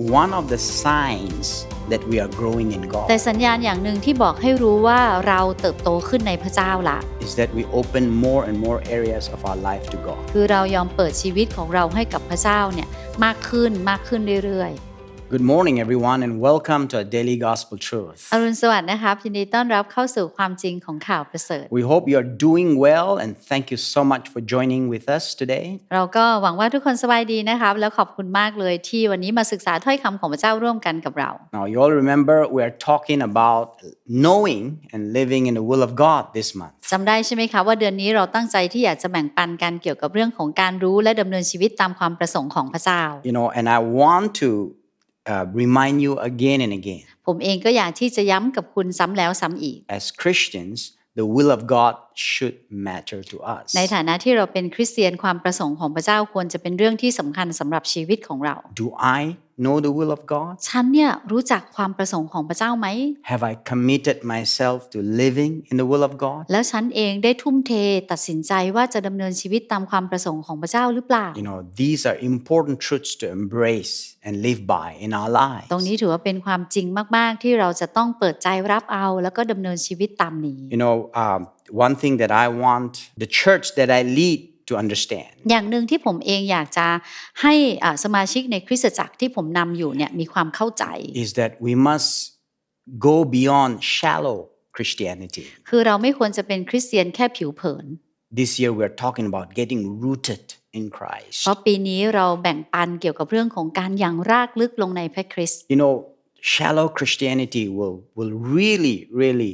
one of the signs that we are growing in แต่ God สัญญาณอย่างหนึ่งที่บอกให้รู้ว่าเราเติบโตขึ้นในพระเจ้าละ is that we open more and more areas of our life to God. คือเรายอมเปิดชีวิตของเราให้กับพระเจ้าเนี่ยมากขึ้นมากขึ้นเรื่อย Good morning, everyone, and welcome to our daily gospel truth. ๆอรุณสวัสดิ์นะครับยินดีต้อนรับเข้าสู่ความจริงของข่าวประเสริฐ We hope you're doing well, and thank you so much for joining with us today. เราก็หวังว่าทุกคนสบายดีนะครับ แล้วขอบคุณมากเลยที่วันนี้มาศึกษาถ้อยคำของพระเจ้าร่วมกันกับเรา Now, you all remember we are talking about knowing and living in the will of God this month. จำได้ใช่ไหมคะว่าเดือนนี้เราตั้งใจที่อยากจะแบ่งปันกันเกี่ยวกับเรื่องของการรู้และดำเนินชีวิตตามความประสงค์ของพระเจ้า You know, and I want to uh, remind you again and again ผมเองก็อยากที่จะย้ำกับคุณซ้ำแล้วซ้ำอีก as Christians, the will of God should matter to us. ในฐานะที่เราเป็นคริสเตียนความประสงค์ของพระเจ้าควรจะเป็นเรื่องที่สำคัญสำหรับชีวิตของเรา Do I know the will of God? ฉันเนี่ยรู้จักความประสงค์ของพระเจ้าไหม Have I committed myself to living in the will of God? แล้วฉันเองได้ทุ่มเทตัดสินใจว่าจะดำเนินชีวิตตามความประสงค์ของพระเจ้าหรือเปล่า You know, these are important truths to embrace and live by in our lives. ตรงนี้ถือว่าเป็นความจริงมาก ๆ ที่เราจะต้องเปิดใจรับเอา แล้วก็ดำเนินชีวิตตามนี้ You know, um, one thing that I want the church that I lead to understand อย่างหนึ่งที่ผมเองอยากจะให้อ่าสมาชิกในคริสตจักรที่ผมนำอยู่เนี่ยมีความเข้าใจ is that we must go beyond shallow Christianity. คือเราไม่ควรจะเป็นคริสเตียนแค่ผิวเผิน This year we're talking about getting rooted in Christ. เพราะปีนี้เราแบ่งปันเกี่ยวกับเรื่องของการยังรากลึกลงในพระคริสต์ You know, shallow Christianity will, will really, really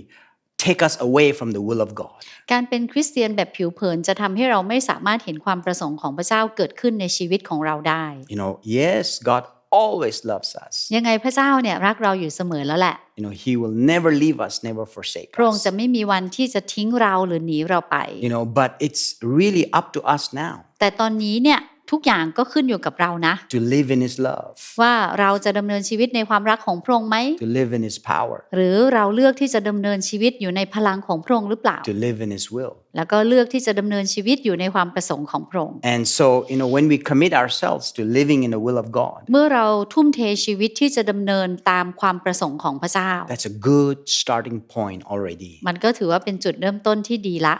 take us away from the will of God. การเป็นคริสเตียนแบบผิวเผินจะทำให้เราไม่สามารถเห็นความประสงค์ของพระเจ้าเกิดขึ้นในชีวิตของเราได้ You know, yes, God always loves us. ยังไงพระเจ้าเนี่ยรักเราอยู่เสมอแล้วแหละ You know, He will never leave us, never forsake พระองค์ us. จะไม่มีวันที่จะทิ้งเราหรือหนีเราไป You know, but it's really up to us now แต่ตอนนี้เนี่ย ทุกอย่างก็ขึ้นอยู่กับเรานะ to live in His love, ว่าเราจะดำเนินชีวิตในความรักของพระองค์ไหม to live in His power, หรือเราเลือกที่จะดำเนินชีวิตอยู่ในพลังของพระองค์หรือเปล่า to live in His will. แล้วก็เลือกที่จะดำเนินชีวิตอยู่ในความประสงค์ของพระองค์ And so, you know, when we commit ourselves to living in the will of God, เมื่อเราทุ่มเทชีวิตที่จะดำเนินตามความประสงค์ของพระเจ้า that's a good starting point already. มันก็ถือว่าเป็นจุดเริ่มต้นที่ดีละ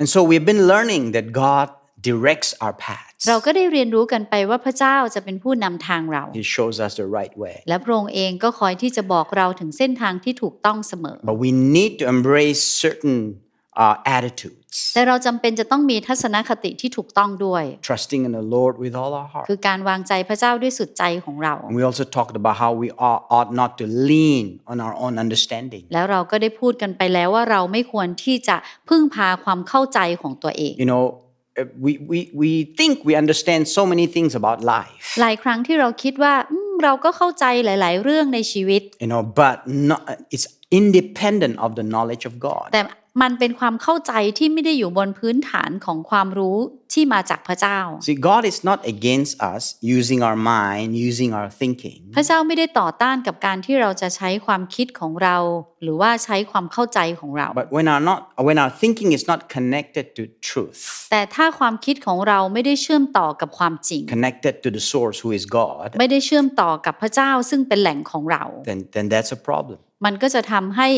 And so, we've been learning that God directs our paths, เราก็ได้เรียนรู้กันไปว่าพระเจ้าจะเป็นผู้นำทางเรา He shows us the right way. และพระองค์เองก็คอยที่จะบอกเราถึงเส้นทางที่ถูกต้องเสมอ But we need to embrace certain uh, attitudes, แต่เราจำเป็นจะต้องมีทัศนคติที่ถูกต้องด้วย trusting in the Lord with all our heart. คือการวางใจพระเจ้าด้วยสุดใจของเรา And we also talked about how we ought, ought not to lean on our own understanding. แล้วเราก็ได้พูดกันไปแล้วว่าเราไม่ควรที่จะพึ่งพาความเข้าใจของตัวเอง You know, uh, we, we, we think we understand so many things about life, หลายครั้งที่เราคิดว่าอืมเราก็เข้าใจหลาย ๆ เรื่องในชีวิต you know, but not, it's independent of the knowledge of God. แต่ มันเป็นความเข้าใจที่ไม่ได้อยู่บนพื้นฐานของความรู้ที่มาจากพระเจ้า See, God is not against us using our mind, using our thinking. พระเจ้าไม่ได้ต่อต้านกับการที่เราจะใช้ความคิดของเรา หรือว่าใช้ความเข้าใจของเรา But when our, not, when our thinking is not connected to truth, แต่ถ้าความคิดของเราไม่ได้เชื่อมต่อกับความจริง connected to the source who is God, ไม่ได้เชื่อมต่อกับพระเจ้าซึ่งเป็นแหล่งของเรา then, then that's a problem. มันก็จะทำให้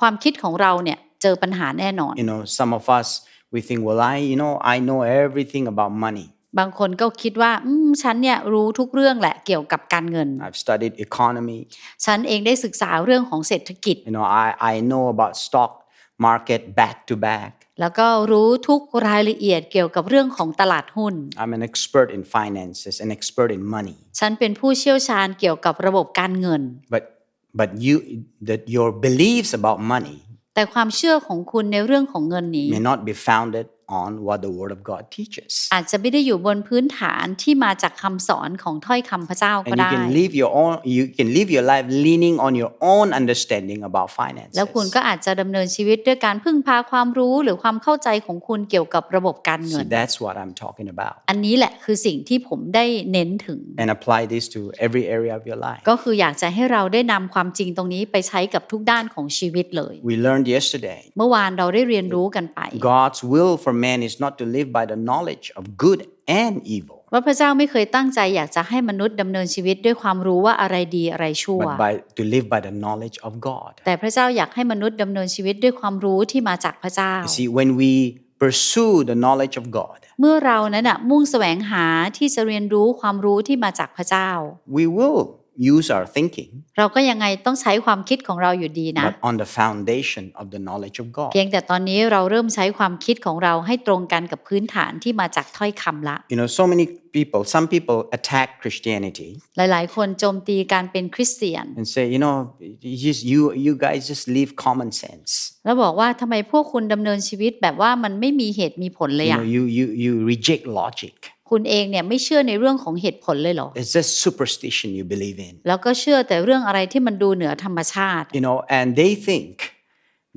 ความคิดของเราเนี่ย เจอปัญหาแน่นอน You know, some of us, we think, well, I, you know, I know everything about money. บางคนก็คิดว่าอืมฉันเนี่ยรู้ทุกเรื่องแหละเกี่ยวกับการเงิน I've studied economy. ฉันเองได้ศึกษาเรื่องของเศรษฐกิจ You know, I, I know about stock market back to back. แล้วก็รู้ทุกรายละเอียดเกี่ยวกับเรื่องของตลาดหุ้น I'm an expert in finances, an expert in money. ฉันเป็นผู้เชี่ยวชาญเกี่ยวกับระบบการเงิน But but you that your beliefs about money แต่ความเชื่อของคุณในเรื่องของเงินนี้ may not be founded on what the Word of God teaches. อาจจะไม่ได้อยู่บนพื้นฐานที่มาจากคำสอนของถ้อยคำพระเจ้าก็ And you ได้ can live your own you can live your life leaning on your own understanding about แล้วคุณ finances. ก็อาจจะดำเนินชีวิตด้วยการพึ่งพาความรู้หรือความเข้าใจของคุณเกี่ยวกับระบบการเงิ See, น that's what I'm talking about. อันนี้แหละคือสิ่งที่ผมได้เน้นถึง And apply this to every area of your life. ก็คืออยากจะให้เราได้นำความจริงตรงนี้ไปใช้กับทุกด้านของชีวิตเลย We learned yesterday เมื่อวานเราได้เรียนรู้กันไป God's will for man is not to live by the knowledge of good and evil. ว่าพระเจ้าไม่เคยตั้งใจอยากจะให้มนุษย์ดำเนินชีวิตด้วยความรู้ว่าอะไรดีอะไรชั่ว but by to live by the knowledge of God. แต่พระเจ้าอยากให้มนุษย์ดำเนินชีวิตด้วยความรู้ที่มาจากพระเจ้า You see, when we pursue the knowledge of God, เมื่อเรานั้นน่ะมุ่งแสวงหาที่จะเรียนรู้ความรู้ที่มาจากพระเจ้า we will use our thinking, เราก็ยังไงต้องใช้ความคิดของเราอยู่ดีนะ but on the foundation of the knowledge of God. เพียงแต่ตอนนี้เราเริ่มใช้ความคิดของเราให้ตรงกันกับพื้นฐานที่มาจากถ้อยคำละ You know, so many people, some people attack Christianity หลายๆ คนโจมตีการเป็นคริสเตียน and say, you know, you just you you guys just leave common sense. แล้วบอกว่าทำไมพวกคุณดำเนินชีวิตแบบว่ามันไม่มีเหตุมีผลเลย You อะ know, you you you reject logic. คุณเองเนี่ยไม่เชื่อในเรื่องของเหตุผลเลยเหรอ It's just superstition you believe in. แล้วก็เชื่อแต่เรื่องอะไรที่มันดูเหนือธรรมชาติ You know, and they think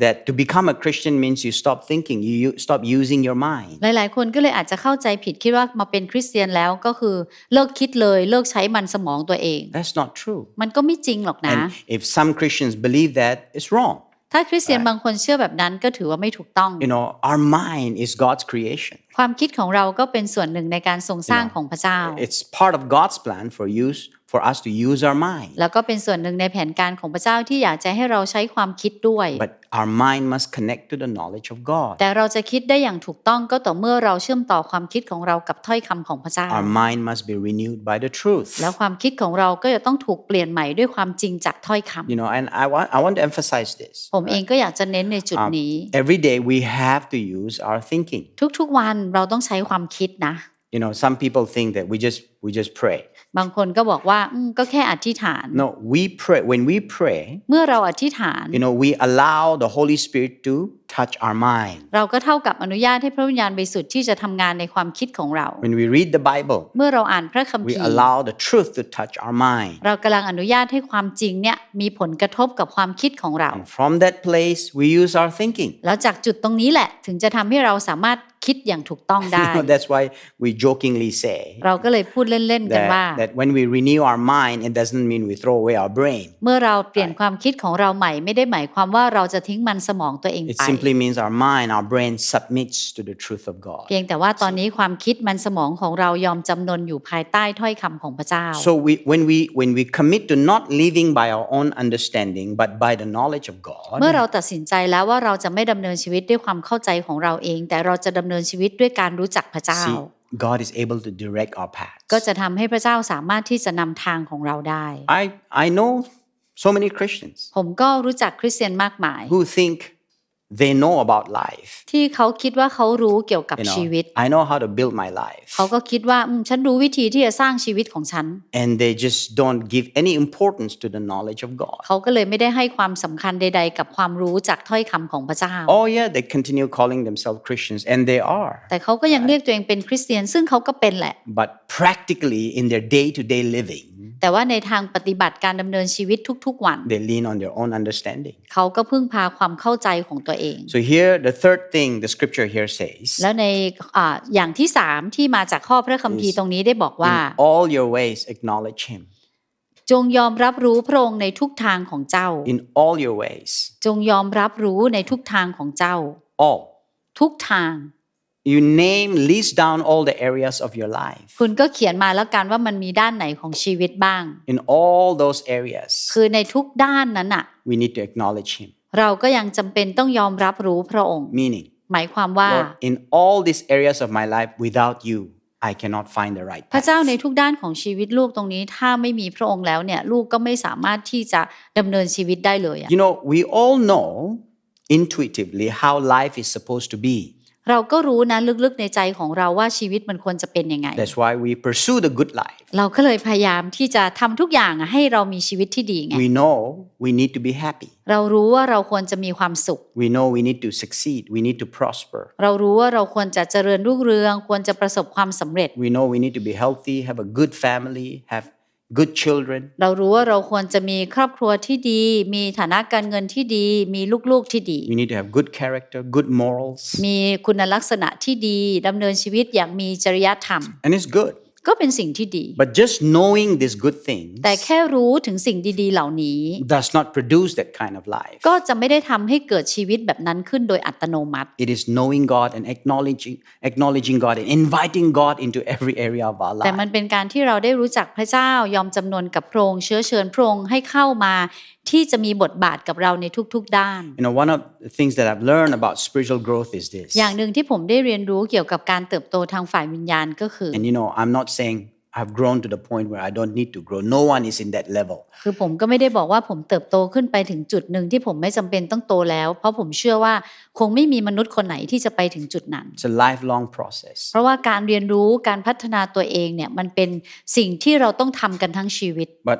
that to become a Christian means you stop thinking, you, you stop using your mind. หลายๆ คนก็เลยอาจจะเข้าใจผิดคิดว่ามาเป็นคริสเตียนแล้วก็คือเลิกคิดเลยเลิกใช้มันสมองตัวเอง That's not true. มันก็ไม่จริงหรอกนะ And if some Christians believe that, it's wrong. ถ้าคริสเตียนบางคนเชื่อแบบนั้นก็ถือว่าไม่ถูกต้อง You know, our mind is God's creation. ความคิดของเราก็เป็นส่วนหนึ่งในการทรงสร้างของพระเจ้า It's part of God's plan for use for us to use our mind. แล้วก็เป็นส่วนหนึ่งในแผนการของพระเจ้าที่อยากจะให้เราใช้ความคิดด้วย But our mind must connect to the knowledge of God. แต่เราจะคิดได้อย่างถูกต้องก็ต่อเมื่อเราเชื่อมต่อความคิดของเรากับถ้อยคำของพระเจ้า Our mind must be renewed by the truth. แล้วความคิดของเราก็จะต้องถูกเปลี่ยนใหม่ด้วยความจริงจากถ้อยคำ You know, and I want I want to emphasize this. ผมเองก็อยากจะเน้นในจุด Um, นี้ every day we have to use our thinking. ทุกๆวันเราต้องใช้ความคิดนะ You know, some people think that we just we just pray. บางคนก็บอกว่าอืมก็แค่อธิษฐาน No, we pray when we pray. เมื่อเราอธิษฐาน You know, we allow the Holy Spirit to touch our mind. เราก็เท่ากับอนุญาตให้พระวิญญาณบริสุทธิ์ที่จะทำงานในความคิดของเรา When we read the Bible, เมื่อเราอ่านพระคัม we ภีร์ allow the truth to touch our mind. เรากำลังอนุญาตให้ความจริงเนี่ยมีผลกระทบกับความคิดของเรา And from that place, we use our thinking. แล้วจากจุดตรงนี้แหละถึงจะทำให้เราสามารถ คิดอย่างถูกต้องได้ You know, that's why we jokingly say เราก็เลยพูดเล่นๆกันว่า that, that when we renew our mind, it doesn't mean we throw away our brain. เมื่อเราเปลี่ยนความคิดของเราใหม่ไม่ได้หมายความว่าเราจะทิ้งมันสมองตัวเอง It ไป simply means our mind, our brain submits to the truth of God. เพียงแต่ว่าตอนนี้ความคิดมันสมองของเรายอมจำนนอยู่ภายใต้ถ้อยคำของพระเจ้า So we, when we when we commit to not living by our own understanding, but by the knowledge of God, เมื่อเราตัดสินใจแล้วว่าเราจะไม่ดำเนินชีวิตด้วยความเข้าใจของเราเอง แต่เราจะดำเนินชีวิตด้วยการรู้จักพระเจ้า see, God is able to direct our paths. ก็จะทำให้พระเจ้าสามารถที่จะนำทางของเราได้ I I know so many Christians ผมก็รู้จักคริสเตียนมากมาย who think they know about life. ที่เขาคิดว่าเขารู้เกี่ยวกับ You ชีวิต know, I know how to build my life. เขาก็คิดว่าอืมฉันรู้วิธีที่จะสร้างชีวิตของฉัน And they just don't give any importance to the knowledge of God. เขาก็เลยไม่ได้ให้ความสำคัญใด ๆ กับความรู้จากถ้อยคำของพระเจ้า Oh yeah, they continue calling themselves Christians, and they are. แต่เขาก็ยังเรียกตัวเองเป็นคริสเตียน ซึ่งเขาก็เป็นแหละ But practically in their day-to-day living, แต่ว่าในทางปฏิบัติการดำเนินชีวิตทุกๆวัน they lean on their own understanding. เขาก็พึ่งพาความเข้าใจของตัวเอง So here, the third thing the scripture here says, แล้วในอาอย่างที่สามที่มาจากข้อพระคัมภีร์ตรงนี้ได้บอกว่า in all your ways acknowledge Him. จงยอมรับรู้พระองค์ในทุกทางของเจ้า In all your ways, จงยอมรับรู้ในทุกทางของเจ้า all. ทุกทาง You name, list down all the areas of your life. คุณก็เขียนมาแล้วกันว่ามันมีด้านไหนของชีวิตบ้าง In all those areas, คือในทุกด้านนั้นอะ we need to acknowledge Him. เราก็ยังจำเป็นต้องยอมรับรู้พระองค์ Meaning, หมายความว่า Lord, in all these areas of my life, without you, I cannot find the right พระ path. เจ้าในทุกด้านของชีวิตลูกตรงนี้ ถ้าไม่มีพระองค์แล้วเนี่ยลูกก็ไม่สามารถที่จะดำเนินชีวิตได้เลยอะ You know, we all know intuitively how life is supposed to be. เราก็รู้นะลึกๆในใจของเราว่าชีวิตมันควรจะเป็นยังไง That's why we pursue the good life. เราก็เลยพยายามที่จะทำทุกอย่างอะให้เรามีชีวิตที่ดีไง We know we need to be happy. เรารู้ว่าเราควรจะมีความสุข We know we need to succeed. We need to prosper. เรารู้ว่าเราควรจะเจริญรุ่งเรือง ควรจะประสบความสำเร็จ We know we need to be healthy, have a good family, have good children. เรารู้ว่าเราควรจะมีครอบครัวที่ดี มีฐานะการเงินที่ดี มีลูกๆที่ดี We need to have good character, good morals. มีคุณลักษณะที่ดีดำเนินชีวิตอย่างมีจริยธรรม And it's good. ก็เป็นสิ่งที่ดี But just knowing these good things แต่แค่รู้ถึงสิ่งดีๆ เหล่านี้ does not produce that kind of life. ก็จะไม่ได้ทำให้เกิดชีวิตแบบนั้นขึ้นโดยอัตโนมัติ It is knowing God and acknowledging, acknowledging God and inviting God into every area of our แต่มัน life. เป็นการที่เราได้รู้จักพระเจ้ายอมจำนนกับพระองค์เชื้อเชิญพระองค์ให้เข้ามาที่จะมีบทบาทกับเราในทุกๆด้าน You know, one of the things that I've learned about spiritual growth is this. อย่างหนึ่งที่ผมได้เรียนรู้เกี่ยวกับการเติบโตทางฝ่ายวิญญาณก็คือ And you know, I'm not saying I've grown to the point where I don't need to grow. No one is in that level. คือผมก็ไม่ได้บอกว่าผมเติบโตขึ้นไปถึงจุดหนึ่งที่ผมไม่จำเป็นต้องโตแล้ว เพราะผมเชื่อว่าคงไม่มีมนุษย์คนไหนที่จะไปถึงจุดนั้น It's a lifelong process. เพราะว่าการเรียนรู้การพัฒนาตัวเองเนี่ยมันเป็นสิ่งที่เราต้องทำกันทั้งชีวิต But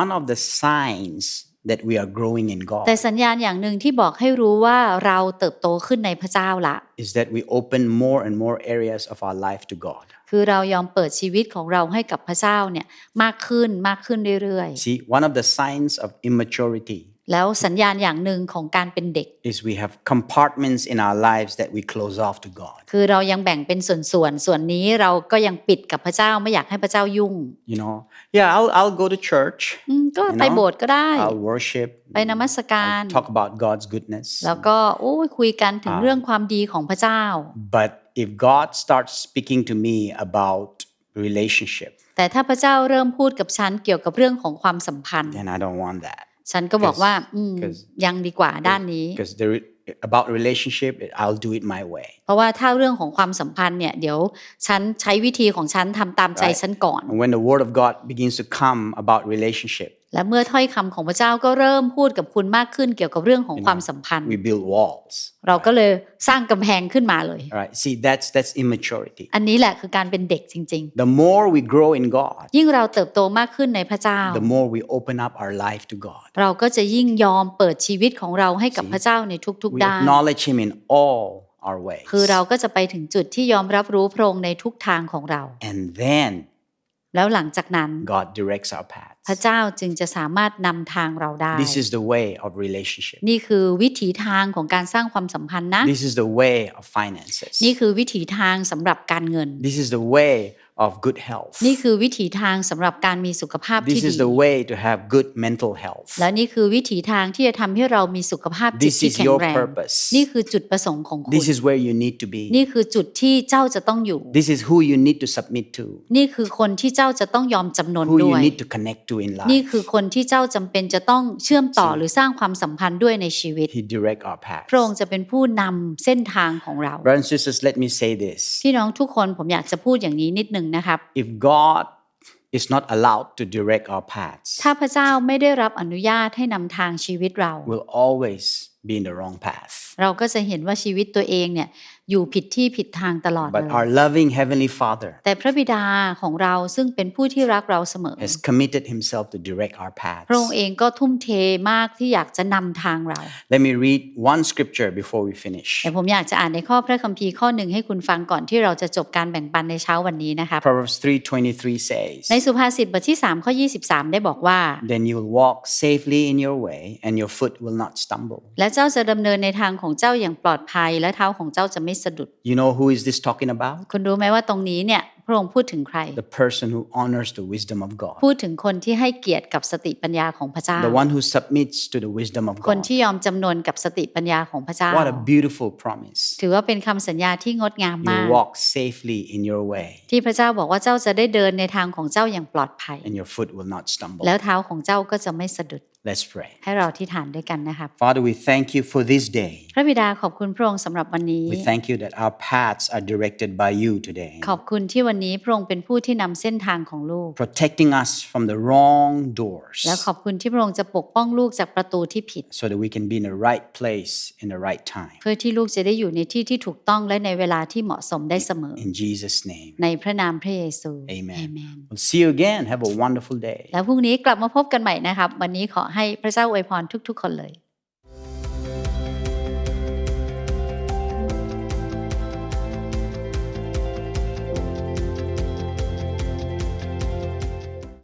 one of the signs that we are growing in God แต่สัญญาณอย่างหนึ่งที่บอกให้รู้ว่าเราเติบโตขึ้นในพระเจ้าละ is that we open more and more areas of our life to God. คือเรายอมเปิดชีวิตของเราให้กับพระเจ้าเนี่ยมากขึ้นมากขึ้นเรื่อย See, one of the signs of immaturity ๆแล้วสัญญาณอย่างหนึ่งของการเป็นเด็ก is we have compartments in our lives that we close off to God. คือเรายังแบ่งเป็นส่วนๆ ส่วนนี้เราก็ยังปิดกับพระเจ้าไม่อยากให้พระเจ้ายุ่ง You know, yeah, I'll, I'll go to church. อืมก็ You ไป know, โบสถ์ก็ได้ I'll worship. ไปนมัสการ I'll talk about God's goodness. แล้วก็โอ้ยคุยกันถึงเรื่องความดีของพระเจ้า But if God starts speaking to me about relationship, แต่ถ้าพระเจ้าเริ่มพูดกับฉันเกี่ยวกับเรื่องของความสัมพันธ์ then I don't want that. ฉันก็บอกว่า อืม 'cause- ยังดีกว่าด้านนี้ Because the, re- about relationship, I'll do it my way. เพราะว่าถ้าเรื่องของความสัมพันธ์เนี่ยเดี๋ยวฉันใช้วิธีของฉันทำตามใจ Right. ฉันก่อน And when the word of God begins to come about relationship, และเมื่อถ้อยคำของพระเจ้าก็เริ่มพูดกับคุณมากขึ้นเกี่ยวกับเรื่องของความสัมพันธ์ we build walls. เราก็เลยสร้างกำแพงขึ้นมาเลย All right. See, that's that's immaturity. อันนี้แหละคือการเป็นเด็กจริง The more we grow in God, ๆยิ่งเราเติบโตมากขึ้นในพระเจ้า the more we open up our life to God. เราก็จะยิ่งยอมเปิดชีวิตของเราให้กับพระเจ้าในทุก We ๆด้าน acknowledge Him in all our ways. คือเราก็จะไปถึงจุดที่ยอมรับรู้พระองค์ในทุกทางของเรา And then แล้วหลังจากนั้น God directs our paths. พระเจ้าจึงจะสามารถนำทางเราได้ This is the way of relationship. นี่คือวิถีทางของการสร้างความสัมพันธ์นะ This is the way of finances. นี่คือวิถีทางสำหรับการเงิน This is the way of good health. นี่คือวิถีทางสำหรับการมีสุขภาพที่ This ดี is the way to have good mental health. และนี่คือวิถีทางที่จะทำให้เรามีสุขภาพจิต This ที่ is แข็ง your แรง purpose. นี่คือจุดประสงค์ของคุณ This is where you need to be. นี่คือจุดที่เจ้าจะต้องอยู่ This is who you need to submit to, นี่คือคนที่เจ้าจะต้องยอมจำนน who ด้ you วย need to connect to in นี่ life. คือคนที่เจ้าจำเป็นจะต้องเชื่อมต่อหรือสร้างความสัมพันธ์ด้วยในชีวิต He direct our paths. พระองค์จะเป็นผู้นำเส้นทางของเรา Brothers and sisters, let me say this. พี่น้องทุกคนผมอยากจะพูดอย่างนี้นิดนึงนะครับ If God is not allowed to direct our paths, ถ้าพระเจ้าไม่ได้รับอนุญาตให้นำทางชีวิตเรา we'll always be in the wrong path. เราก็จะเห็นว่าชีวิตตัวเองเนี่ย อยู่ผิดที่ผิดทางตลอดเล But ย our loving Heavenly Father แต่พระบิดาของเราซึ่งเป็นผู้ที่รักเราเสมอ has committed Himself to direct our พระอง paths. ค์เองก็ทุ่มเทมากที่อยากจะนำทางเรา Let me read one scripture before we finish. แต่ผมอยากจะอ่านในข้อพระคัมภีร์ข้อหนึ่งให้คุณฟังก่อนที่เราจะจบการแบ่งปันในเช้าวันนี้นะครับ Proverbs 3:23 says, ในสุภาษิตบทที่3ข้อ23 ได้บอกว่า Then you'll walk safely in your way, and your foot will not stumble. และเจ้าจะดำเนินในทางของเจ้าอย่างปลอดภัยและเท้าของเจ้าจะไม่ สะดุด You know who is this talking about? คุณรู้ไหมว่าตรงนี้เนี่ย พระองค์พูดถึงใคร The person who honors the wisdom of God. พูดถึงคนที่ให้เกียรติกับสติปัญญาของพระเจ้า The one who submits to the wisdom of คน God. ที่ยอมจำนนกับสติปัญญาของพระเจ้า What a beautiful promise. ถือว่าเป็นคำสัญญาที่งดงามมาก You walk safely in your way, ที่พระเจ้าบอกว่าเจ้าจะได้เดินในทางของเจ้าอย่างปลอดภัย and your foot will not stumble. แล้วเท้าของเจ้าก็จะไม่สะดุด Let's pray. ให้เราที่ฐานด้วยกันนะครับ Father, we thank you for this day. พระบิดาขอบคุณพระองค์สำหรับวันนี้ We thank you that our paths are directed by you today, ขอบคุณที่วันนี้พระองค์เป็นผู้ที่นำเส้นทางของลูก protecting us from the wrong doors และขอบคุณที่พระองค์จะปกป้องลูกจากประตูที่ผิด so that we can be in the right place in the right time. เพื่อที่ลูกจะได้อยู่ในที่ที่ถูกต้องและในเวลาที่เหมาะสมได้เสมอ In Jesus' name. ในพระนามพระเยซู Amen. Amen We'll see you again. Have a wonderful day. แล้วพรุ่งนี้กลับมาพบกันใหม่นะครับ วันนี้ขอให้พระเจ้าอวยพรทุกๆ คนเลย